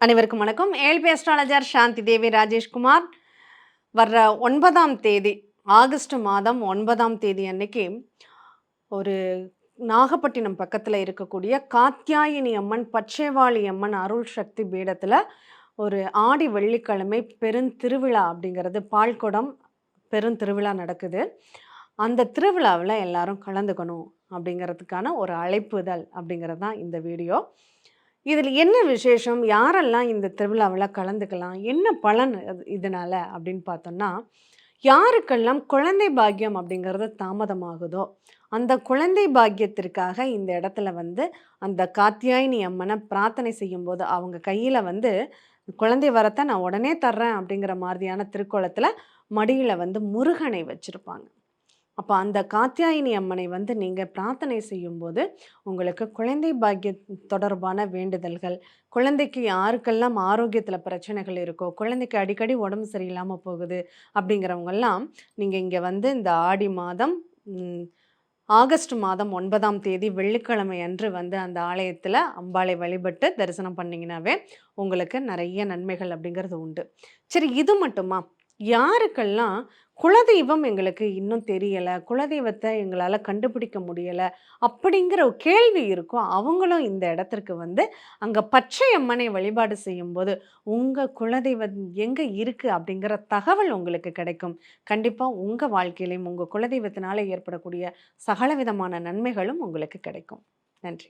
அனைவருக்கும் வணக்கம். ஏழ்பி அஸ்ட்ராலஜர் சாந்தி தேவி ராஜேஷ்குமார் வர்ற ஒன்பதாம் தேதி ஆகஸ்ட் மாதம் ஒன்பதாம் தேதி அன்னைக்கு ஒரு நாகப்பட்டினம் பக்கத்தில் இருக்கக்கூடிய காத்தியாயினி அம்மன் பச்சைவாளி அம்மன் அருள் சக்தி பீடத்தில் ஒரு ஆடி வெள்ளிக்கிழமை பெருந்திருவிழா அப்படிங்கிறது பால்குடம் பெருந்திருவிழா நடக்குது. அந்த திருவிழாவில் எல்லாரும் கலந்துக்கணும் அப்படிங்கிறதுக்கான ஒரு அழைப்புதல் அப்படிங்கிறது தான் இந்த வீடியோ. இதில் என்ன விசேஷம்? யாரெல்லாம் இந்த திருவிழாவில் கலந்துக்கலாம்? என்ன பலன் இதனால் அப்படின்னு பார்த்தோம்னா யாருக்கெல்லாம் குழந்தை பாக்கியம் அப்படிங்கிறது தாமதமாகுதோ அந்த குழந்தை பாக்கியத்திற்காக இந்த இடத்துல வந்து அந்த காத்தியாயினி அம்மனை பிரார்த்தனை செய்யும்போது அவங்க கையில் வந்து குழந்தை வரத்தை நான் உடனே தர்றேன் அப்படிங்கிற மாதிரியான திருக்கோலத்தில் மடியில் வந்து முருகனை வச்சுருப்பாங்க. அப்போ அந்த காத்தியாயினி அம்மனை வந்து நீங்கள் பிரார்த்தனை செய்யும்போது உங்களுக்கு குழந்தை பாக்கிய தொடர்பான வேண்டுதல்கள் குழந்தைக்கு யாருக்கெல்லாம் ஆரோக்கியத்தில் பிரச்சனைகள் இருக்கோ குழந்தைக்கு அடிக்கடி உடம்பு சரியில்லாமல் போகுது அப்படிங்கிறவங்கெல்லாம் நீங்கள் இங்கே வந்து இந்த ஆடி மாதம் ஆகஸ்ட் மாதம் ஒன்பதாம் தேதி வெள்ளிக்கிழமை அன்று வந்து அந்த ஆலயத்தில் அம்பாளை வழிபட்டு தரிசனம் பண்ணிங்கனாவே உங்களுக்கு நிறைய நன்மைகள் அப்படிங்கிறது உண்டு. சரி இது மட்டுமா? யாருக்கெல்லாம் குலதெய்வம் எங்களுக்கு இன்னும் தெரியலை குலதெய்வத்தை எங்களால் கண்டுபிடிக்க முடியலை அப்படிங்கிற ஒரு கேள்வி இருக்கும். அவங்களும் இந்த இடத்திற்கு வந்து அங்கே பச்சை அம்மனை வழிபாடு செய்யும்போது உங்கள் குலதெய்வம் எங்கே இருக்குது அப்படிங்கிற தகவல் உங்களுக்கு கிடைக்கும். கண்டிப்பாக உங்கள் வாழ்க்கையிலையும் உங்கள் குலதெய்வத்தினால ஏற்படக்கூடிய சகல விதமான நன்மைகளும் உங்களுக்கு கிடைக்கும். நன்றி.